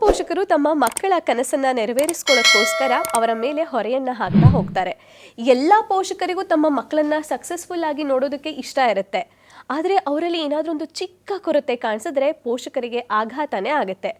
ಪೋಷಕರು ತಮ್ಮ ಮಕ್ಕಳ ಕನಸನ್ನ ನೆರವೇರಿಸ್ಕೊಳ್ಳೋಕ್ಕೋಸ್ಕರ ಅವರ ಮೇಲೆ ಹೊರೆಯನ್ನ ಹಾಕ್ತಾ ಹೋಗ್ತಾರೆ. ಎಲ್ಲ ಪೋಷಕರಿಗೂ ತಮ್ಮ ಮಕ್ಕಳನ್ನ ಸಕ್ಸಸ್ಫುಲ್ ಆಗಿ ನೋಡೋದಕ್ಕೆ ಇಷ್ಟ ಇರುತ್ತೆ. ಆದರೆ ಅವರಲ್ಲಿ ಏನಾದರೂ ಒಂದು ಚಿಕ್ಕ ಕೊರತೆ ಕಾಣಿಸಿದ್ರೆ ಪೋಷಕರಿಗೆ ಆಘಾತನೇ ಆಗುತ್ತೆ.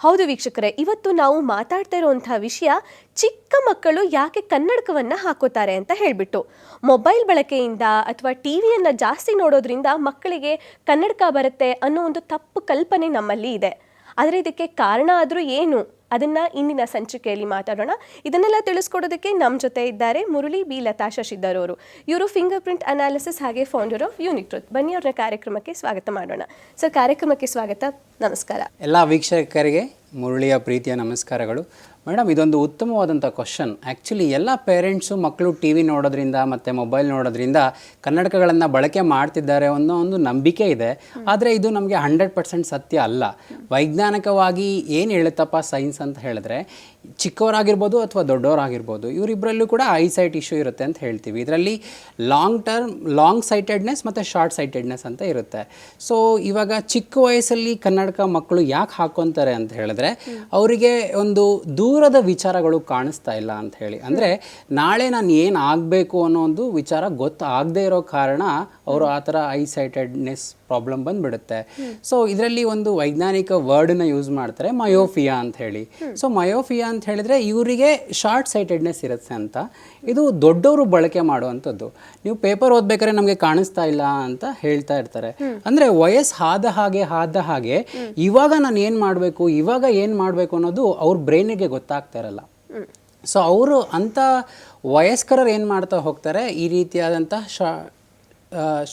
ಹೌದು ವೀಕ್ಷಕರೇ, ಇವತ್ತು ನಾವು ಮಾತಾಡ್ತಾ ಇರುವಂತಹ ವಿಷಯ ಚಿಕ್ಕ ಮಕ್ಕಳು ಯಾಕೆ ಕನ್ನಡಕವನ್ನ ಹಾಕೋತಾರೆ ಅಂತ ಹೇಳ್ಬಿಟ್ಟು. ಮೊಬೈಲ್ ಬಳಕೆಯಿಂದ ಅಥವಾ ಟಿವಿಯನ್ನ ಜಾಸ್ತಿ ನೋಡೋದ್ರಿಂದ ಮಕ್ಕಳಿಗೆ ಕನ್ನಡಕ ಬರುತ್ತೆ ಅನ್ನೋ ಒಂದು ತಪ್ಪು ಕಲ್ಪನೆ ನಮ್ಮಲ್ಲಿ ಇದೆ. ಆದರೆ ಇದಕ್ಕೆ ಕಾರಣ ಆದರೂ ಏನು? ಅದನ್ನ ಇಂದಿನ ಸಂಚಿಕೆಯಲ್ಲಿ ಮಾತಾಡೋಣ. ಇದನ್ನೆಲ್ಲ ತಿಳಿಸ್ಕೊಡೋದಕ್ಕೆ ನಮ್ಮ ಜೊತೆ ಇದ್ದಾರೆ ಮುರಳಿ ಬಿ. ಲತಾ ಶಶಿಧರ್ ಅವರು. ಇವರು ಫಿಂಗರ್ ಪ್ರಿಂಟ್ ಅನಾಲಿಸಿಸ್ ಹಾಗೆ ಫೌಂಡರ್ ಆಫ್ ಯೂನಿಕ್ ಟ್ರೂತ್ ಬನ್ನಿ ಅವ್ರನ್ನ ಕಾರ್ಯಕ್ರಮಕ್ಕೆ ಸ್ವಾಗತ ಮಾಡೋಣ. ಸರ್, ಕಾರ್ಯಕ್ರಮಕ್ಕೆ ಸ್ವಾಗತ. ನಮಸ್ಕಾರ. ಎಲ್ಲ ವೀಕ್ಷಕರಿಗೆ ಮುರಳಿಯ ಪ್ರೀತಿಯ ನಮಸ್ಕಾರಗಳು. ಮೇಡಮ್, ಇದೊಂದು ಉತ್ತಮವಾದಂಥ ಕ್ವಶನ್. ಆ್ಯಕ್ಚುಲಿ ಎಲ್ಲ ಪೇರೆಂಟ್ಸು ಮಕ್ಕಳು ಟಿ ವಿ ನೋಡೋದ್ರಿಂದ ಮತ್ತು ಮೊಬೈಲ್ ನೋಡೋದ್ರಿಂದ ಕನ್ನಡಕಗಳನ್ನು ಬಳಕೆ ಮಾಡ್ತಿದ್ದಾರೆ ಅನ್ನೋ ಒಂದು ನಂಬಿಕೆ ಇದೆ. ಆದರೆ ಇದು ನಮಗೆ ಹಂಡ್ರೆಡ್ ಪರ್ಸೆಂಟ್ ಸತ್ಯ ಅಲ್ಲ. ವೈಜ್ಞಾನಿಕವಾಗಿ ಏನು ಹೇಳುತ್ತಪ್ಪ ಸೈನ್ಸ್ ಅಂತ ಹೇಳಿದ್ರೆ, ಚಿಕ್ಕವರಾಗಿರ್ಬೋದು ಅಥವಾ ದೊಡ್ಡವರಾಗಿರ್ಬೋದು ಇವರಿಬ್ಬರಲ್ಲೂ ಕೂಡ ಐ ಸೈಟ್ ಇಶ್ಯೂ ಇರುತ್ತೆ ಅಂತ ಹೇಳ್ತೀವಿ. ಇದರಲ್ಲಿ ಲಾಂಗ್ ಟರ್ಮ್, ಲಾಂಗ್ ಸೈಟೆಡ್ನೆಸ್ ಮತ್ತು ಶಾರ್ಟ್ ಸೈಟೆಡ್ನೆಸ್ ಅಂತ ಇರುತ್ತೆ. ಸೊ, ಇವಾಗ ಚಿಕ್ಕ ವಯಸ್ಸಲ್ಲಿ ಕನ್ನಡಕ ಮಕ್ಕಳು ಯಾಕೆ ಹಾಕೊತಾರೆ ಅಂತ ಹೇಳಿದ್ರೆ, ಅವರಿಗೆ ಒಂದು ದೂರದ ವಿಚಾರಗಳು ಕಾಣಿಸ್ತಾ ಇಲ್ಲ ಅಂತ ಹೇಳಿ. ಅಂದರೆ ನಾಳೆ ನಾನು ಏನು ಆಗಬೇಕು ಅನ್ನೋ ಒಂದು ವಿಚಾರ ಗೊತ್ತಾಗದೇ ಇರೋ ಕಾರಣ ಅವರು ಆ ಥರ ಐಸೈಟೆಡ್ನೆಸ್ ಪ್ರಾಬ್ಲಮ್ ಬಂದ್ಬಿಡುತ್ತೆ. ಸೊ ಇದರಲ್ಲಿ ಒಂದು ವೈಜ್ಞಾನಿಕ ವರ್ಡನ್ನ ಯೂಸ್ ಮಾಡ್ತಾರೆ ಮಯೋಫಿಯಾ ಅಂತ ಹೇಳಿ. ಸೊ ಮಯೋಫಿಯಾ ಅಂತ ಹೇಳಿದ್ರೆ ಇವರಿಗೆ ಶಾರ್ಟ್ ಸೈಟೆಡ್ನೆಸ್ ಇರುತ್ತೆ ಅಂತ. ಇದು ದೊಡ್ಡವರು ಬಳಕೆ ಮಾಡುವಂಥದ್ದು. ನೀವು ಪೇಪರ್ ಓದ್ಬೇಕಾದ್ರೆ ನಮಗೆ ಕಾಣಿಸ್ತಾ ಇಲ್ಲ ಅಂತ ಹೇಳ್ತಾ ಇರ್ತಾರೆ. ಅಂದರೆ ವಯಸ್ಸು ಆದ ಹಾಗೆ ಆದ ಹಾಗೆ ಇವಾಗ ನಾನು ಏನು ಮಾಡಬೇಕು ಇವಾಗ ಏನು ಮಾಡಬೇಕು ಅನ್ನೋದು ಅವ್ರ ಬ್ರೈನಿಗೆ ಗೊತ್ತಾಗ್ತಾ ಇರಲ್ಲ. ಸೊ ಅವರು ಅಂಥ ವಯಸ್ಕರರು ಏನು ಮಾಡ್ತಾ ಹೋಗ್ತಾರೆ ಈ ರೀತಿಯಾದಂಥ ಶಾ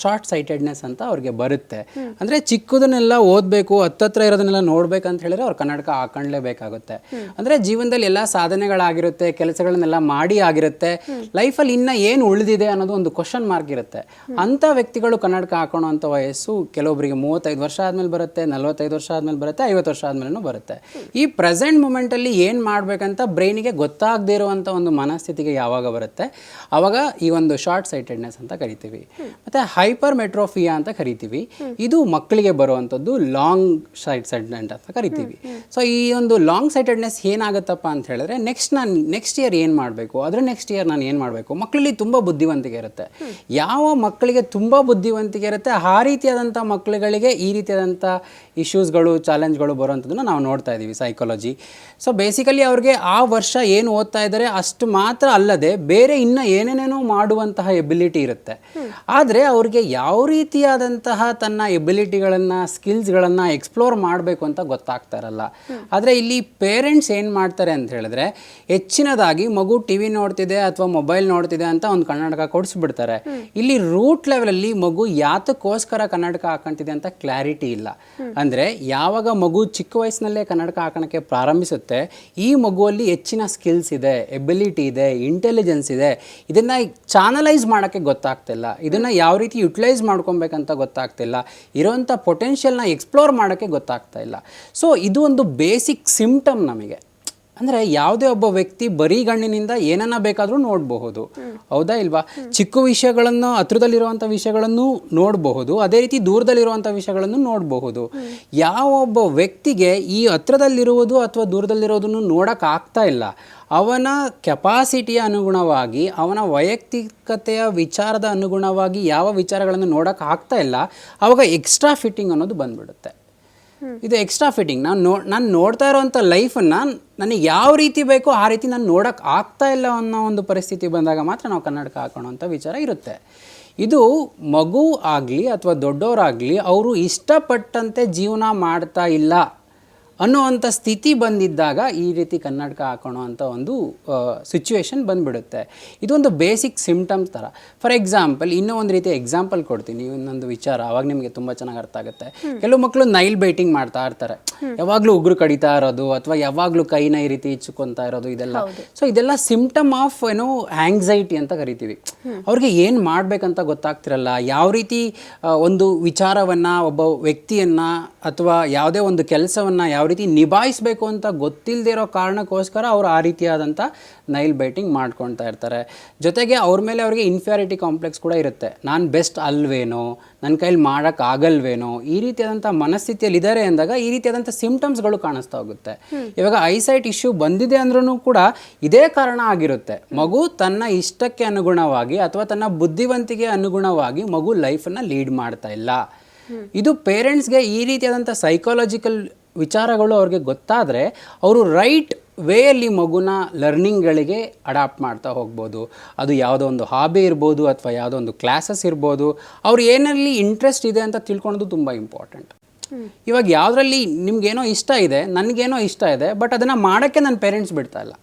ಶಾರ್ಟ್ ಸೈಟೆಡ್ನೆಸ್ ಅಂತ ಅವ್ರಿಗೆ ಬರುತ್ತೆ. ಅಂದರೆ ಚಿಕ್ಕದನ್ನೆಲ್ಲ ಓದಬೇಕು, ಹತ್ತತ್ರ ಇರೋದನ್ನೆಲ್ಲ ನೋಡ್ಬೇಕಂತ ಹೇಳಿದ್ರೆ ಅವ್ರು ಕನ್ನಡಕ ಹಾಕೊಂಡ್ಲೇಬೇಕಾಗುತ್ತೆ ಅಂದರೆ ಜೀವನದಲ್ಲಿ ಎಲ್ಲ ಸಾಧನೆಗಳಾಗಿರುತ್ತೆ, ಕೆಲಸಗಳನ್ನೆಲ್ಲ ಮಾಡಿ ಆಗಿರುತ್ತೆ. ಲೈಫಲ್ಲಿ ಇನ್ನೂ ಏನು ಉಳಿದಿದೆ ಅನ್ನೋದು ಒಂದು ಕ್ವಶನ್ ಮಾರ್ಕ್ ಇರುತ್ತೆ. ಅಂಥ ವ್ಯಕ್ತಿಗಳು ಕನ್ನಡಕ ಹಾಕೋಣ ಅಂತ ವಯಸ್ಸು ಕೆಲವೊಬ್ಬರಿಗೆ ಮೂವತ್ತೈದು ವರ್ಷ ಆದಮೇಲೆ ಬರುತ್ತೆ, ನಲವತ್ತೈದು ವರ್ಷ ಆದಮೇಲೆ ಬರುತ್ತೆ, ಐವತ್ತು ವರ್ಷ ಆದಮೇಲೆ ಬರುತ್ತೆ. ಈ ಪ್ರೆಸೆಂಟ್ ಮೂಮೆಂಟಲ್ಲಿ ಏನು ಮಾಡಬೇಕಂತ ಬ್ರೈನಿಗೆ ಗೊತ್ತಾಗದೇ ಇರುವಂಥ ಒಂದು ಮನಸ್ಥಿತಿಗೆ ಯಾವಾಗ ಬರುತ್ತೆ? ಆವಾಗ ಈ ಒಂದು ಶಾರ್ಟ್ ಸೈಟೆಡ್ನೆಸ್ ಅಂತ ಕರಿತೀವಿ. ಮತ್ತೆ ಹೈಪರ್ ಮೆಟ್ರೋಫಿಯಾ ಅಂತ ಕರಿತೀವಿ. ಇದು ಮಕ್ಕಳಿಗೆ ಬರುವಂಥದ್ದು ಲಾಂಗ್ ಸೈಟ್ ಸೈಡ್ನೆಂಟ್ ಅಂತ ಕರಿತೀವಿ. ಸೊ ಈ ಒಂದು ಲಾಂಗ್ ಸೈಟೆಡ್ನೆಸ್ ಏನಾಗುತ್ತಪ್ಪ ಅಂತ ಹೇಳಿದ್ರೆ ನೆಕ್ಸ್ಟ್ ನಾನು ನೆಕ್ಸ್ಟ್ ಇಯರ್ ಏನು ಮಾಡಬೇಕು? ಅದ್ರ ನೆಕ್ಸ್ಟ್ ಇಯರ್ ನಾನು ಏನು ಮಾಡಬೇಕು? ಮಕ್ಕಳಲ್ಲಿ ತುಂಬ ಬುದ್ಧಿವಂತಿಕೆ ಇರುತ್ತೆ. ಯಾವ ಮಕ್ಕಳಿಗೆ ತುಂಬ ಬುದ್ಧಿವಂತಿಕೆ ಇರುತ್ತೆ, ಆ ರೀತಿಯಾದಂಥ ಮಕ್ಕಳುಗಳಿಗೆ ಈ ರೀತಿಯಾದಂಥ ಇಶ್ಯೂಸ್ಗಳು, ಚಾಲೆಂಜ್ಗಳು ಬರುವಂಥದ್ದನ್ನ ನಾವು ನೋಡ್ತಾ ಇದ್ದೀವಿ ಸೈಕಾಲಜಿ ಸೊ ಬೇಸಿಕಲಿ ಅವ್ರಿಗೆ ಆ ವರ್ಷ ಏನು ಓದ್ತಾ ಇದ್ದಾರೆ ಅಷ್ಟು ಮಾತ್ರ ಅಲ್ಲದೆ ಬೇರೆ ಇನ್ನೂ ಏನೇನೇನೋ ಮಾಡುವಂತಹ ಎಬಿಲಿಟಿ ಇರುತ್ತೆ. ಆದರೆ ಅವ್ರಿಗೆ ಯಾವ ರೀತಿಯಾದಂತಹ ತನ್ನ ಎಬಿಲಿಟಿಗಳನ್ನು ಸ್ಕಿಲ್ಸ್ಗಳನ್ನು ಎಕ್ಸ್ಪ್ಲೋರ್ ಮಾಡಬೇಕು ಅಂತ ಗೊತ್ತಾಗ್ತಾ ಇರಲ್ಲ. ಆದರೆ ಇಲ್ಲಿ ಪೇರೆಂಟ್ಸ್ ಏನು ಮಾಡ್ತಾರೆ ಅಂತ ಹೇಳಿದ್ರೆ ಹೆಚ್ಚಿನದಾಗಿ ಮಗು ಟಿ ವಿ ನೋಡ್ತಿದೆ ಅಥವಾ ಮೊಬೈಲ್ ನೋಡ್ತಿದೆ ಅಂತ ಒಂದು ಕನ್ನಡಕ ಕೊಡಿಸ್ಬಿಡ್ತಾರೆ. ಇಲ್ಲಿ ರೂಟ್ ಲೆವೆಲಲ್ಲಿ ಮಗು ಯಾತಕ್ಕೋಸ್ಕರ ಕನ್ನಡಕ ಹಾಕೊಂತಿದೆ ಅಂತ ಕ್ಲಾರಿಟಿ ಇಲ್ಲ. ಅಂದರೆ ಯಾವಾಗ ಮಗು ಚಿಕ್ಕ ವಯಸ್ಸಿನಲ್ಲೇ ಕನ್ನಡಕ ಹಾಕೋಣಕ್ಕೆ ಪ್ರಾರಂಭಿಸುತ್ತೆ, ಈ ಮಗುವಲ್ಲಿ ಹೆಚ್ಚಿನ ಸ್ಕಿಲ್ಸ್ ಇದೆ ಎಬಿಲಿಟಿ ಇದೆ ಇಂಟೆಲಿಜೆನ್ಸ್ ಇದೆ. ಇದನ್ನು ಚಾನಲೈಸ್ ಮಾಡೋಕ್ಕೆ ಗೊತ್ತಾಗ್ತಿಲ್ಲ. ಇದನ್ನು ಯಾವ ರೀತಿ ಯುಟಿಲೈಸ್ ಮಾಡ್ಕೊಬೇಕಂತ ಗೊತ್ತಾಗ್ತಿಲ್ಲ. ಇರೋವಂಥ ಪೊಟೆನ್ಷಿಯಲ್ನ ಎಕ್ಸ್ಪ್ಲೋರ್ ಮಾಡೋಕ್ಕೆ ಗೊತ್ತಾಗ್ತಾ ಇಲ್ಲ. ಸೊ ಇದು ಒಂದು ಬೇಸಿಕ್ ಸಿಂಪ್ಟಮ್ ನಮಗೆ. ಅಂದರೆ ಯಾವುದೇ ಒಬ್ಬ ವ್ಯಕ್ತಿ ಬರೀ ಗಣ್ಣಿನಿಂದ ಏನನ್ನ ಬೇಕಾದರೂ ನೋಡಬಹುದು. ಹೌದಾ ಇಲ್ವಾ? ಚಿಕ್ಕ ವಿಷಯಗಳನ್ನು ಹತ್ರದಲ್ಲಿರುವಂಥ ವಿಷಯಗಳನ್ನು ನೋಡಬಹುದು. ಅದೇ ರೀತಿ ದೂರದಲ್ಲಿರುವಂಥ ವಿಷಯಗಳನ್ನು ನೋಡಬಹುದು. ಯಾವ ಒಬ್ಬ ವ್ಯಕ್ತಿಗೆ ಈ ಹತ್ರದಲ್ಲಿರುವುದು ಅಥವಾ ದೂರದಲ್ಲಿರೋದನ್ನು ನೋಡೋಕೆ ಆಗ್ತಾ ಇಲ್ಲ. ಅವನ ಕೆಪಾಸಿಟಿಯ ಅನುಗುಣವಾಗಿ, ಅವನ ವೈಯಕ್ತಿಕತೆಯ ವಿಚಾರದ ಅನುಗುಣವಾಗಿ ಯಾವ ವಿಚಾರಗಳನ್ನು ನೋಡೋಕೆ ಆಗ್ತಾ ಇಲ್ಲ, ಅವಾಗ ಎಕ್ಸ್ಟ್ರಾ ಫಿಟ್ಟಿಂಗ್ ಅನ್ನೋದು ಬಂದ್ಬಿಡುತ್ತೆ. ಇದು ಎಕ್ಸ್ಟ್ರಾ ಫಿಟ್ಟಿಂಗ್ ನಾನು ನೋ, ನಾನು ನೋಡ್ತಾ ಇರೋವಂಥ ಲೈಫನ್ನು ನನಗೆ ಯಾವ ರೀತಿ ಬೇಕೋ ಆ ರೀತಿ ನಾನು ನೋಡೋಕೆ ಆಗ್ತಾ ಇಲ್ಲ ಅನ್ನೋ ಒಂದು ಪರಿಸ್ಥಿತಿ ಬಂದಾಗ ಮಾತ್ರ ನಾವು ಕನ್ನಡಕ ಹಾಕೋಣ ವಿಚಾರ ಇರುತ್ತೆ. ಇದು ಮಗು ಆಗಲಿ ಅಥವಾ ದೊಡ್ಡವರಾಗಲಿ ಅವರು ಇಷ್ಟಪಟ್ಟಂತೆ ಜೀವನ ಮಾಡ್ತಾ ಇಲ್ಲ. ಅನ್ನುವಂಥ ಸ್ಥಿತಿ ಬಂದಿದ್ದಾಗ ಈ ರೀತಿ ಕನ್ನಡಕ ಹಾಕೋಣ ಅಂತ ಒಂದು ಸಿಚುವೇಶನ್ ಬಂದ್ಬಿಡುತ್ತೆ. ಇದೊಂದು ಬೇಸಿಕ್ ಸಿಮ್ಟಮ್ಸ್ ಥರ ಫಾರ್ ಎಕ್ಸಾಂಪಲ್ ಇನ್ನೂ ಒಂದು ರೀತಿ ಎಕ್ಸಾಂಪಲ್ ಕೊಡ್ತೀನಿ ಇನ್ನೊಂದು ವಿಚಾರ ಅವಾಗ ನಿಮಗೆ ತುಂಬ ಚೆನ್ನಾಗಿ ಅರ್ಥ ಆಗುತ್ತೆ. ಕೆಲವು ಮಕ್ಕಳು ನೈಲ್ ಬೈಟಿಂಗ್ ಮಾಡ್ತಾ ಇರ್ತಾರೆ. ಯಾವಾಗಲೂ ಉಗುರು ಕಡಿತಾ ಇರೋದು ಅಥವಾ ಯಾವಾಗಲೂ ಕೈನ ಈ ರೀತಿ ಇಚ್చుಕೊಂತಾ ಇರೋದು ಇದೆಲ್ಲ. ಸೊ ಇದೆಲ್ಲ ಸಿಮ್ಟಮ್ ಆಫ್ ಏನೋ ಆಂಗ್ಸೈಟಿ ಅಂತ ಕರಿತೀವಿ. ಅವ್ರಿಗೆ ಏನು ಮಾಡಬೇಕಂತ ಗೊತ್ತಾಗ್ತಿರಲ್ಲ. ಯಾವ ರೀತಿ ಒಂದು ವಿಚಾರವನ್ನ ಒಬ್ಬ ವ್ಯಕ್ತಿಯನ್ನ ಅಥವಾ ಯಾವುದೇ ಒಂದು ಕೆಲಸವನ್ನ ಯಾವ ಯಾವ ರೀತಿ ನಿಭಾಯಿಸಬೇಕು ಅಂತ ಗೊತ್ತಿಲ್ಲದೆ ಇರೋ ಕಾರಣಕ್ಕೋಸ್ಕರ ಅವರು ಆ ರೀತಿಯಾದಂಥ ನೈಲ್ ಬೈಟಿಂಗ್ ಮಾಡ್ಕೊತಾ ಇರ್ತಾರೆ. ಜೊತೆಗೆ ಅವ್ರ ಮೇಲೆ ಅವರಿಗೆ ಇನ್ಫ್ಯಾರಿಟಿ ಕಾಂಪ್ಲೆಕ್ಸ್ ಕೂಡ ಇರುತ್ತೆ. ನಾನು ಬೆಸ್ಟ್ ಅಲ್ವೇನೋ ನನ್ನ ಕೈಲಿ ಮಾಡೋಕ್ಕಾಗಲ್ವೇನೋ ಈ ರೀತಿಯಾದಂಥ ಮನಸ್ಥಿತಿಯಲ್ಲಿ ಇದ್ದಾರೆ ಅಂದಾಗ ಈ ರೀತಿಯಾದಂಥ ಸಿಂಪ್ಟಮ್ಸ್ಗಳು ಕಾಣಿಸ್ತಾ ಹೋಗುತ್ತೆ. ಇವಾಗ ಐಸೈಟ್ ಇಶ್ಯೂ ಬಂದಿದೆ ಅಂದ್ರೂ ಕೂಡ ಇದೇ ಕಾರಣ ಆಗಿರುತ್ತೆ. ಮಗು ತನ್ನ ಇಷ್ಟಕ್ಕೆ ಅನುಗುಣವಾಗಿ ಅಥವಾ ತನ್ನ ಬುದ್ಧಿವಂತಿಕೆ ಅನುಗುಣವಾಗಿ ಮಗು ಲೈಫನ್ನು ಲೀಡ್ ಮಾಡ್ತಾ ಇಲ್ಲ. ಇದು ಪೇರೆಂಟ್ಸ್ಗೆ ಈ ರೀತಿಯಾದಂಥ ಸೈಕಾಲಜಿಕಲ್ ವಿಚಾರಗಳು ಅವ್ರಿಗೆ ಗೊತ್ತಾದರೆ ಅವರು ರೈಟ್ ವೇಯಲ್ಲಿ ಮಗುನ ಲರ್ನಿಂಗ್ಗಳಿಗೆ ಅಡಾಪ್ಟ್ ಮಾಡ್ತಾ ಹೋಗ್ಬೋದು. ಅದು ಯಾವುದೋ ಒಂದು ಹಾಬಿ ಇರ್ಬೋದು ಅಥವಾ ಯಾವುದೋ ಒಂದು ಕ್ಲಾಸಸ್ ಇರ್ಬೋದು. ಅವ್ರು ಏನಲ್ಲಿ ಇಂಟ್ರೆಸ್ಟ್ ಇದೆ ಅಂತ ತಿಳ್ಕೊಳೋದು ತುಂಬ ಇಂಪಾರ್ಟೆಂಟ್ ಇವಾಗ ಯಾವುದರಲ್ಲಿ ನಿಮ್ಗೇನೋ ಇಷ್ಟ ಇದೆ ನನಗೇನೋ ಇಷ್ಟ ಇದೆ ಬಟ್ ಅದನ್ನು ಮಾಡೋಕ್ಕೆ ನನ್ನ ಪೇರೆಂಟ್ಸ್ ಬಿಡ್ತಾ ಇಲ್ಲ.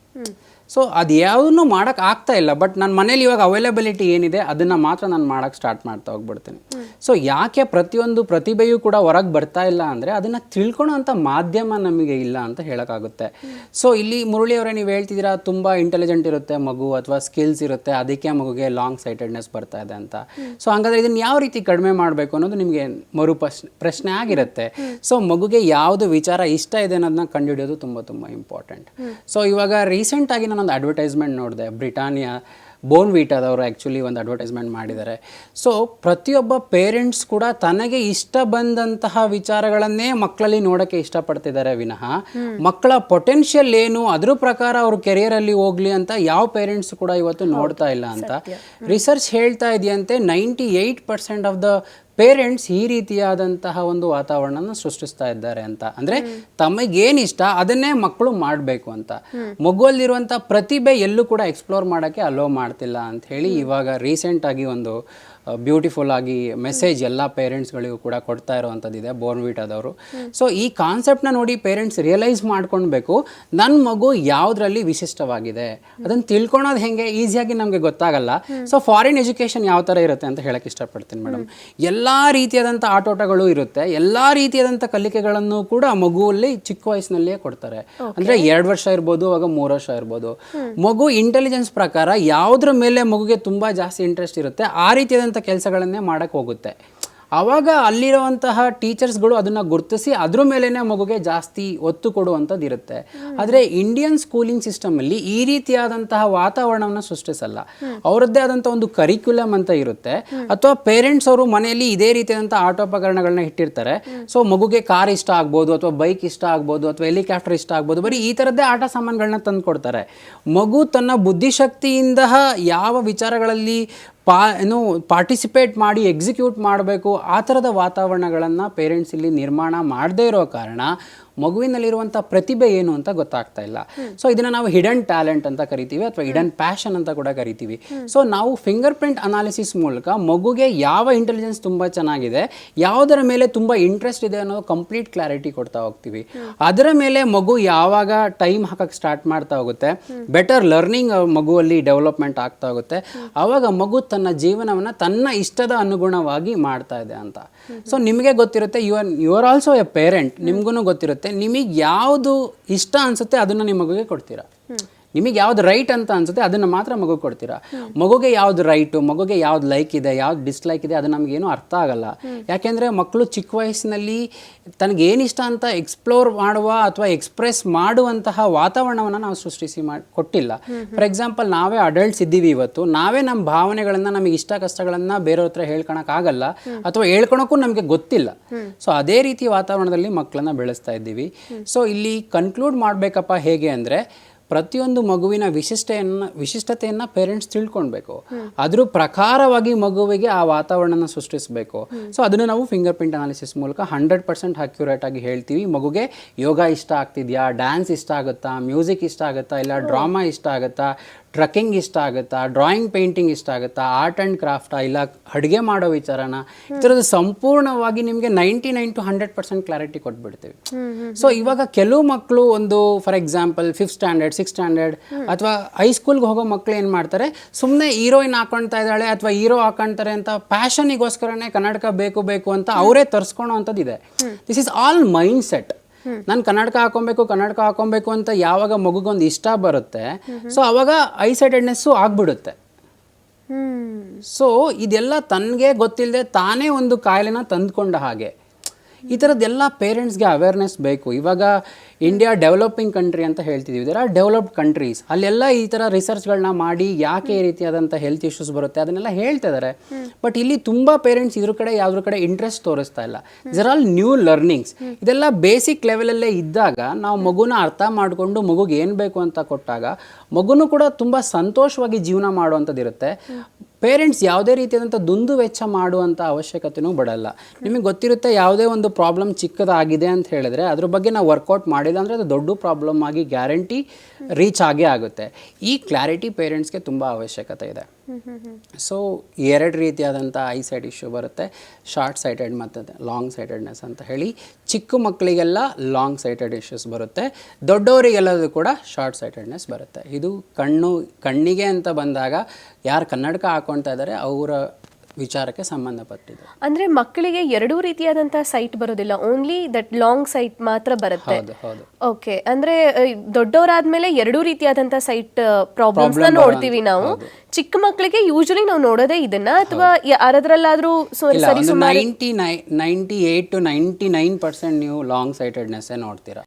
ಸೊ ಅದು ಯಾವುದನ್ನು ಮಾಡೋಕ್ಕೆ ಆಗ್ತಾ ಇಲ್ಲ. ಬಟ್ ನನ್ನ ಮನೇಲಿ ಇವಾಗ ಅವೈಲಬಿಲಿಟಿ ಏನಿದೆ ಅದನ್ನು ಮಾತ್ರ ನಾನು ಮಾಡೋಕ್ಕೆ ಸ್ಟಾರ್ಟ್ ಮಾಡ್ತಾ ಹೋಗ್ಬಿಡ್ತೀನಿ. ಸೊ ಯಾಕೆ ಪ್ರತಿಯೊಂದು ಪ್ರತಿಭೆಯೂ ಕೂಡ ಹೊರಗೆ ಬರ್ತಾ ಇಲ್ಲ ಅಂದರೆ ಅದನ್ನು ತಿಳ್ಕೊಳೋಂಥ ಮಾಧ್ಯಮ ನಮಗೆ ಇಲ್ಲ ಅಂತ ಹೇಳೋಕ್ಕಾಗುತ್ತೆ. ಸೊ ಇಲ್ಲಿ ಮುರಳಿಯವರೇ ನೀವು ಹೇಳ್ತಿದ್ದೀರಾ ತುಂಬ ಇಂಟೆಲಿಜೆಂಟ್ ಇರುತ್ತೆ ಮಗು ಅಥವಾ ಸ್ಕಿಲ್ಸ್ ಇರುತ್ತೆ ಅದಕ್ಕೆ ಮಗುಗೆ ಲಾಂಗ್ ಸೈಟೆಡ್ನೆಸ್ ಬರ್ತಾ ಇದೆ ಅಂತ. ಸೊ ಹಾಗಾದರೆ ಇದನ್ನು ಯಾವ ರೀತಿ ಕಡಿಮೆ ಮಾಡಬೇಕು ಅನ್ನೋದು ನಿಮಗೆ ಮರು ಪ್ರಶ್ನೆ ಆಗಿರುತ್ತೆ. ಸೊ ಮಗುಗೆ ಯಾವುದು ವಿಚಾರ ಇಷ್ಟ ಇದೆ ಅನ್ನೋದನ್ನ ಕಂಡುಹಿಡಿಯೋದು ತುಂಬ ತುಂಬ ಇಂಪಾರ್ಟೆಂಟ್ ಸೊ ಇವಾಗ ರೀಸೆಂಟಾಗಿ ನಾನೊಂದು ಅಡ್ವರ್ಟೈಸ್ಮೆಂಟ್ ನೋಡಿದೆ. ಬ್ರಿಟಾನಿಯಾ ಬೋನ್ ವೀಟಾದವರು ಆ್ಯಕ್ಚುಲಿ ಒಂದು ಅಡ್ವರ್ಟೈಸ್ಮೆಂಟ್ ಮಾಡಿದ್ದಾರೆ. ಸೊ ಪ್ರತಿಯೊಬ್ಬ ಪೇರೆಂಟ್ಸ್ ಕೂಡ ತನಗೆ ಇಷ್ಟ ಬಂದಂತಹ ವಿಚಾರಗಳನ್ನೇ ಮಕ್ಕಳಲ್ಲಿ ನೋಡೋಕ್ಕೆ ಇಷ್ಟಪಡ್ತಿದ್ದಾರೆ ವಿನಃ. ಮಕ್ಕಳ ಪೊಟೆನ್ಷಿಯಲ್ ಏನು ಅದ್ರ ಪ್ರಕಾರ ಅವ್ರ ಕೆರಿಯರಲ್ಲಿ ಹೋಗ್ಲಿ ಅಂತ ಯಾವ ಪೇರೆಂಟ್ಸ್ ಕೂಡ ಇವತ್ತು ನೋಡ್ತಾ ಇಲ್ಲ ಅಂತ. ರಿಸರ್ಚ್ ಹೇಳ್ತಾ ಇದೆಯಂತೆ ninety eight percent of the parents ಈ ರೀತಿಯಾದಂತಹ ಒಂದು ವಾತಾವರಣನ ಸೃಷ್ಟಿಸ್ತಾ ಇದ್ದಾರೆ ಅಂತ. ಅಂದ್ರೆ ತಮಗೇನು ಇಷ್ಟ ಅದನ್ನೇ ಮಕ್ಕಳು ಮಾಡಬೇಕು ಅಂತ. ಮಗುವಲ್ಲಿರುವಂಥ ಪ್ರತಿಭೆ ಎಲ್ಲೂ ಕೂಡ ಎಕ್ಸ್ಪ್ಲೋರ್ ಮಾಡೋಕ್ಕೆ ಅಲೋ ಮಾಡ್ತಿಲ್ಲ ಅಂತ ಹೇಳಿ ಇವಾಗ ರೀಸೆಂಟ್ ಆಗಿ ಒಂದು ಬ್ಯೂಟಿಫುಲ್ ಆಗಿ ಮೆಸೇಜ್ ಎಲ್ಲ ಪೇರೆಂಟ್ಸ್ಗಳಿಗೂ ಕೂಡ ಕೊಡ್ತಾ ಇರುವಂಥದ್ದಿದೆ ಬೋರ್ನ್ವಿಟಾದವರು ಸೊ ಈ ಕಾನ್ಸೆಪ್ಟ್ನ ನೋಡಿ ಪೇರೆಂಟ್ಸ್ ರಿಯಲೈಸ್ ಮಾಡ್ಕೊಳ್ಬೇಕು ನನ್ನ ಮಗು ಯಾವುದರಲ್ಲಿ ವಿಶಿಷ್ಟವಾಗಿದೆ. ಅದನ್ನು ತಿಳ್ಕೊಳೋದು ಹೆಂಗೆ? ಈಸಿಯಾಗಿ ನಮಗೆ ಗೊತ್ತಾಗಲ್ಲ. ಸೊ ಫಾರಿನ್ ಎಜುಕೇಷನ್ ಯಾವ ಥರ ಇರುತ್ತೆ ಅಂತ ಹೇಳಕ್ಕೆ ಇಷ್ಟಪಡ್ತೀನಿ ಮೇಡಮ್ ಎಲ್ಲ ರೀತಿಯಾದಂಥ ಆಟೋಟಗಳು ಇರುತ್ತೆ. ಎಲ್ಲ ರೀತಿಯಾದಂಥ ಕಲಿಕೆಗಳನ್ನು ಕೂಡ ಮಗುವಲ್ಲಿ ಚಿಕ್ಕ ವಯಸ್ಸಿನಲ್ಲಿಯೇ ಕೊಡ್ತಾರೆ. ಅಂದರೆ ಎರಡು ವರ್ಷ ಇರ್ಬೋದು ಆಗ ಮೂರು ವರ್ಷ ಇರ್ಬೋದು. ಮಗು ಇಂಟೆಲಿಜೆನ್ಸ್ ಪ್ರಕಾರ ಯಾವುದ್ರ ಮೇಲೆ ಮಗುಗೆ ತುಂಬ ಜಾಸ್ತಿ ಇಂಟ್ರೆಸ್ಟ್ ಇರುತ್ತೆ ಆ ರೀತಿಯಾದಂಥ ಕೆಲಸಗಳನ್ನೇ ಮಾಡೋಕ್ಕೆ ಹೋಗುತ್ತೆ. ಆವಾಗ ಅಲ್ಲಿರುವಂತಹ ಟೀಚರ್ಸ್ಗಳು ಅದನ್ನು ಗುರುತಿಸಿ ಅದ್ರ ಮೇಲೇ ಮಗುಗೆ ಜಾಸ್ತಿ ಒತ್ತು ಕೊಡುವಂಥದ್ದು ಇರುತ್ತೆ. ಆದರೆ ಇಂಡಿಯನ್ ಸ್ಕೂಲಿಂಗ್ ಸಿಸ್ಟಮಲ್ಲಿ ಈ ರೀತಿಯಾದಂತಹ ವಾತಾವರಣವನ್ನು ಸೃಷ್ಟಿಸಲ್ಲ. ಅವರದ್ದೇ ಆದಂಥ ಒಂದು ಕರಿಕ್ಯುಲಮ್ ಅಂತ ಇರುತ್ತೆ. ಅಥವಾ ಪೇರೆಂಟ್ಸ್ ಅವರು ಮನೆಯಲ್ಲಿ ಇದೇ ರೀತಿಯಾದಂಥ ಆಟೋಪಕರಣಗಳನ್ನ ಇಟ್ಟಿರ್ತಾರೆ. ಸೊ ಮಗುಗೆ ಕಾರ್ ಇಷ್ಟ ಆಗ್ಬೋದು ಅಥವಾ ಬೈಕ್ ಇಷ್ಟ ಆಗ್ಬೋದು ಅಥವಾ ಹೆಲಿಕಾಪ್ಟರ್ ಇಷ್ಟ ಆಗ್ಬೋದು, ಬರೀ ಈ ಥರದ್ದೇ ಆಟ ಸಾಮಾನುಗಳನ್ನ ತಂದು ಕೊಡ್ತಾರೆ ಮಗು ತನ್ನ ಬುದ್ಧಿಶಕ್ತಿಯಿಂದ ಯಾವ ವಿಚಾರಗಳಲ್ಲಿ ಪಾ, ಏನು ಪಾರ್ಟಿಸಿಪೇಟ್ ಮಾಡಿ ಎಕ್ಸಿಕ್ಯೂಟ್ ಮಾಡಬೇಕು, ಆ ಥರದ ವಾತಾವರಣಗಳನ್ನು ಪೇರೆಂಟ್ಸ್ ಇಲ್ಲಿ ನಿರ್ಮಾಣ ಮಾಡದೇ ಇರೋ ಕಾರಣ ಮಗುವಿನಲ್ಲಿರುವಂಥ ಪ್ರತಿಭೆ ಏನು ಅಂತ ಗೊತ್ತಾಗ್ತಾ ಇಲ್ಲ. ಸೊ ಇದನ್ನು ನಾವು ಹಿಡನ್ ಟ್ಯಾಲೆಂಟ್ ಅಂತ ಕರಿತೀವಿ ಅಥವಾ ಹಿಡನ್ ಪ್ಯಾಷನ್ ಅಂತ ಕೂಡ ಕರಿತೀವಿ. ಸೊ ನಾವು ಫಿಂಗರ್ ಪ್ರಿಂಟ್ ಅನಾಲಿಸಿಸ್ ಮೂಲಕ ಮಗುಗೆ ಯಾವ ಇಂಟೆಲಿಜೆನ್ಸ್ ತುಂಬ ಚೆನ್ನಾಗಿದೆ, ಯಾವುದರ ಮೇಲೆ ತುಂಬ ಇಂಟ್ರೆಸ್ಟ್ ಇದೆ ಅನ್ನೋ ಕಂಪ್ಲೀಟ್ ಕ್ಲಾರಿಟಿ ಕೊಡ್ತಾ ಹೋಗ್ತೀವಿ. ಅದರ ಮೇಲೆ ಮಗು ಯಾವಾಗ ಟೈಮ್ ಹಾಕಕ್ಕೆ ಸ್ಟಾರ್ಟ್ ಮಾಡ್ತಾ ಹೋಗುತ್ತೆ ಬೆಟರ್ ಲರ್ನಿಂಗ್ ಮಗುವಲ್ಲಿ ಡೆವಲಪ್ಮೆಂಟ್ ಆಗ್ತಾ ಹೋಗುತ್ತೆ. ಆವಾಗ ಮಗು ತನ್ನ ಜೀವನವನ್ನು ತನ್ನ ಇಷ್ಟದ ಅನುಗುಣವಾಗಿ ಮಾಡ್ತಾ ಇದೆ ಅಂತ. ಸೊ ನಿಮಗೆ ಗೊತ್ತಿರುತ್ತೆ you are you are also a parent ನಿಮ್ಗೂ ಗೊತ್ತಿರುತ್ತೆ ನಿಮಗೆ ಯಾವುದು ಇಷ್ಟ ಅನಿಸುತ್ತೆ ಅದನ್ನು ನಿಮಗೆ ಕೊಡ್ತೀರಾ? ನಿಮಗೆ ಯಾವ್ದು ರೈಟ್ ಅಂತ ಅನ್ಸುತ್ತೆ, ಅದನ್ನು ಮಾತ್ರ ಮಗು ಕೊಡ್ತೀರಾ? ಮಗುಗೆ ಯಾವ್ದು ರೈಟು ಮಗುಗೆ ಯಾವ್ದು ಲೈಕ್ ಇದೆ, ಯಾವ್ದು ಡಿಸ್ಲೈಕ್ ಇದೆ, ಅದು ನಮಗೇನು ಅರ್ಥ ಆಗಲ್ಲ. ಯಾಕೆಂದರೆ ಮಕ್ಕಳು ಚಿಕ್ಕ ವಯಸ್ಸಿನಲ್ಲಿ ತನಗೇನಿಷ್ಟ ಅಂತ ಎಕ್ಸ್ಪ್ಲೋರ್ ಮಾಡುವ ಅಥವಾ ಎಕ್ಸ್ಪ್ರೆಸ್ ಮಾಡುವಂತಹ ವಾತಾವರಣವನ್ನು ನಾವು ಸೃಷ್ಟಿಸಿ ಮಾಡಿ ಕೊಟ್ಟಿಲ್ಲ. ಫಾರ್ ಎಕ್ಸಾಂಪಲ್ ನಾವೇ ಅಡಲ್ಟ್ಸ್ ಇದ್ದೀವಿ ಇವತ್ತು, ನಾವೇ ನಮ್ಮ ಭಾವನೆಗಳನ್ನು, ನಮಗೆ ಇಷ್ಟ ಕಷ್ಟಗಳನ್ನು ಬೇರೆಯವ್ರ ಹತ್ರ ಹೇಳ್ಕೊಳಕ್ಕಾಗಲ್ಲ ಅಥವಾ ಹೇಳ್ಕೊಳಕ್ಕೂ ನಮಗೆ ಗೊತ್ತಿಲ್ಲ. ಸೊ ಅದೇ ರೀತಿ ವಾತಾವರಣದಲ್ಲಿ ಮಕ್ಕಳನ್ನ ಬೆಳೆಸ್ತಾ ಇದ್ದೀವಿ. ಸೊ ಇಲ್ಲಿ ಕನ್ಕ್ಲೂಡ್ ಮಾಡಬೇಕಪ್ಪ ಹೇಗೆ ಅಂದರೆ ಪ್ರತಿಯೊಂದು ಮಗುವಿನ ವಿಶಿಷ್ಟೆಯನ್ನು ವಿಶಿಷ್ಟತೆಯನ್ನು ಪೇರೆಂಟ್ಸ್ ತಿಳ್ಕೊಳ್ಬೇಕು. ಅದ್ರ ಪ್ರಕಾರವಾಗಿ ಮಗುವಿಗೆ ಆ ವಾತಾವರಣನ ಸೃಷ್ಟಿಸಬೇಕು. ಸೊ ಅದನ್ನು ನಾವು ಫಿಂಗರ್ ಪ್ರಿಂಟ್ ಅನಾಲಿಸಿಸ್ ಮೂಲಕ ಹಂಡ್ರೆಡ್ ಪರ್ಸೆಂಟ್ ಅಕ್ಯುರೇಟ್ ಆಗಿ ಹೇಳ್ತೀವಿ. ಮಗುಗೆ ಯೋಗ ಇಷ್ಟ ಆಗ್ತಿದೆಯಾ? ಡ್ಯಾನ್ಸ್ ಇಷ್ಟ ಆಗುತ್ತಾ? ಮ್ಯೂಸಿಕ್ ಇಷ್ಟ ಆಗುತ್ತಾ? ಇಲ್ಲ ಡ್ರಾಮಾ ಇಷ್ಟ ಆಗುತ್ತಾ? ಟ್ರಕ್ಕಿಂಗ್ ಇಷ್ಟ ಆಗುತ್ತಾ, ಡ್ರಾಯಿಂಗ್, ಪೇಂಟಿಂಗ್ ಇಷ್ಟ ಆಗುತ್ತಾ, ಆರ್ಟ್ ಆ್ಯಂಡ್ ಕ್ರಾಫ್ಟಾ ಇಲ್ಲ ಅಡುಗೆ ಮಾಡೋ ವಿಚಾರನ, ಈ ಥರದ್ದು ಸಂಪೂರ್ಣವಾಗಿ ನಿಮಗೆ ninety nine to hundred percent clarity ಕೊಟ್ಬಿಡ್ತೀವಿ. So ಇವಾಗ ಕೆಲವು ಮಕ್ಕಳು ಒಂದು, for example, fifth standard six standard ಅಥವಾ ಹೈಸ್ಕೂಲ್ಗೆ ಹೋಗೋ ಮಕ್ಕಳು ಏನು ಮಾಡ್ತಾರೆ ಸುಮ್ಮನೆ ಹೀರೋಯಿನ್ ಹಾಕೊಳ್ತಾ ಇದ್ದಾಳೆ ಅಥವಾ ಹೀರೋ ಹಾಕೊಳ್ತಾರೆ ಅಂತ ಪ್ಯಾಷನಿಗೋಸ್ಕರನೇ ಕನ್ನಡಕ ಬೇಕು ಬೇಕು ಅಂತ ಅವರೇ ತರಿಸ್ಕೊಳೋ ಅಂಥದ್ದು ಇದೆ this is all mind set ನಾನು ಕನ್ನಡಕ ಹಾಕೊಬೇಕು ಕನ್ನಡಕ ಹಾಕೊಬೇಕು ಅಂತ ಯಾವಾಗ ಮಗುಗೊಂದು ಇಷ್ಟ ಬರುತ್ತೆ ಸೊ ಅವಾಗ ಐಸೈಟೆಡ್ನೆಸ್ಸು ಆಗ್ಬಿಡುತ್ತೆ. ಸೊ ಇದೆಲ್ಲ ತನಗೆ ಗೊತ್ತಿಲ್ಲದೆ ತಾನೇ ಒಂದು ಕಾಯಿಲೆನ ತಂದ್ಕೊಂಡ ಹಾಗೆ. ಈ ಥರದ್ದೆಲ್ಲ ಪೇರೆಂಟ್ಸ್ಗೆ ಅವೇರ್ನೆಸ್ ಬೇಕು. ಇವಾಗ ಇಂಡಿಯಾ ಡೆವಲಪಿಂಗ್ ಕಂಟ್ರಿ ಅಂತ ಹೇಳ್ತಿದ್ದೀವಿ ಇದರ ಡೆವಲಪ್ಡ್ ಕಂಟ್ರೀಸ್ ಅಲ್ಲೆಲ್ಲ ಈ ಥರ ರಿಸರ್ಚ್ಗಳನ್ನ ಮಾಡಿ ಯಾಕೆ ಈ ರೀತಿಯಾದಂಥ ಹೆಲ್ತ್ ಇಶ್ಯೂಸ್ ಬರುತ್ತೆ ಅದನ್ನೆಲ್ಲ ಹೇಳ್ತಾ ಇದ್ದಾರೆ ಬಟ್ ಇಲ್ಲಿ ತುಂಬ ಪೇರೆಂಟ್ಸ್ ಇದ್ರ ಕಡೆ ಯಾವ್ದ್ರ ಕಡೆ ಇಂಟ್ರೆಸ್ಟ್ ತೋರಿಸ್ತಾ ಇಲ್ಲ. ಇಸ್ ಆಲ್ ನ್ಯೂ ಲರ್ನಿಂಗ್ಸ್ ಇದೆಲ್ಲ ಬೇಸಿಕ್ ಲೆವೆಲಲ್ಲೇ ಇದ್ದಾಗ ನಾವು ಮಗುನ ಅರ್ಥ ಮಾಡಿಕೊಂಡು ಮಗುಗೆ ಏನು ಬೇಕು ಅಂತ ಕೊಟ್ಟಾಗ ಮಗುನೂ ಕೂಡ ತುಂಬ ಸಂತೋಷವಾಗಿ ಜೀವನ ಮಾಡುವಂಥದ್ದು ಇರುತ್ತೆ ಪೇರೆಂಟ್ಸ್ ಯಾವುದೇ ರೀತಿಯಾದಂಥ ದುಂದು ವೆಚ್ಚ ಮಾಡುವಂಥ ಅವಶ್ಯಕತೆಯೂ ಬಿಡಲ್ಲ ನಿಮಗೆ ಗೊತ್ತಿರುತ್ತೆ ಯಾವುದೇ ಒಂದು ಪ್ರಾಬ್ಲಮ್ ಚಿಕ್ಕದಾಗಿದೆ ಅಂತ ಹೇಳಿದ್ರೆ ಅದ್ರ ಬಗ್ಗೆ ನಾವು ವರ್ಕೌಟ್ ಮಾಡಿಲ್ಲ ಅಂದರೆ ಅದು ದೊಡ್ಡ ಪ್ರಾಬ್ಲಮ್ ಆಗಿ ಗ್ಯಾರಂಟಿ ರೀಚ್ ಆಗೇ ಆಗುತ್ತೆ. ಈ ಕ್ಲಾರಿಟಿ ಪೇರೆಂಟ್ಸ್ಗೆ ತುಂಬ ಅವಶ್ಯಕತೆ ಇದೆ. ಸೊ ಎರಡು ರೀತಿಯಾದಂಥ ಐ ಸೈಡ್ ಇಶ್ಯೂ ಬರುತ್ತೆ. ಶಾರ್ಟ್ ಸೈಟೆಡ್ ಮತ್ತು ಲಾಂಗ್ ಸೈಟೆಡ್ನೆಸ್ ಅಂತ ಹೇಳಿ. ಚಿಕ್ಕ ಮಕ್ಕಳಿಗೆಲ್ಲ ಲಾಂಗ್ ಸೈಟೆಡ್ ಇಶ್ಯೂಸ್ ಬರುತ್ತೆ. ದೊಡ್ಡವರಿಗೆಲ್ಲದೂ ಕೂಡ ಶಾರ್ಟ್ ಸೈಟೆಡ್ನೆಸ್ ಬರುತ್ತೆ. ಇದು ಕಣ್ಣು, ಕಣ್ಣಿಗೆ ಅಂತ ಬಂದಾಗ ಯಾರು ಕನ್ನಡಕ ಹಾಕೊಳ್ತಾ ಇದ್ದಾರೆ, ಅವರ ವಿಚಾರಕ್ಕೆ ಸಂಬಂಧಪಟ್ಟಿದೆ. ಅಂದ್ರೆ ಮಕ್ಕಳಿಗೆ ಎರಡೂ ರೀತಿಯಾದಂತಹ ಸೈಟ್ ಬರೋದಿಲ್ಲ. ಓನ್ಲಿ ದಟ್ ಲಾಂಗ್ ಸೈಟ್ ಮಾತ್ರ ಬರುತ್ತೆ. ಹೌದು ಹೌದು. ಓಕೆ ಅಂದ್ರೆ ದೊಡ್ಡವರಾದ್ಮೇಲೆ ಎರಡೂ ರೀತಿಯಾದಂತಹ ಸೈಟ್ ಪ್ರಾಬ್ಲಮ್ಸ್ ನೋಡ್ತೀವಿ ನಾವು. ಚಿಕ್ಕ ಮಕ್ಕಳಿಗೆ ಯೂಶಲಿ ನಾವು ನೋಡೋದೇ ಇದನ್ನ. ಅಥವಾ ಯಾರದ್ರಲ್ಲಾದ್ರೂ ninety nine ninety eight to ninety nine percent ನೀವು ಲಾಂಗ್ ಸೈಟೆಡ್ನೆಸ್ಸೇ ನೋಡ್ತೀರಾ.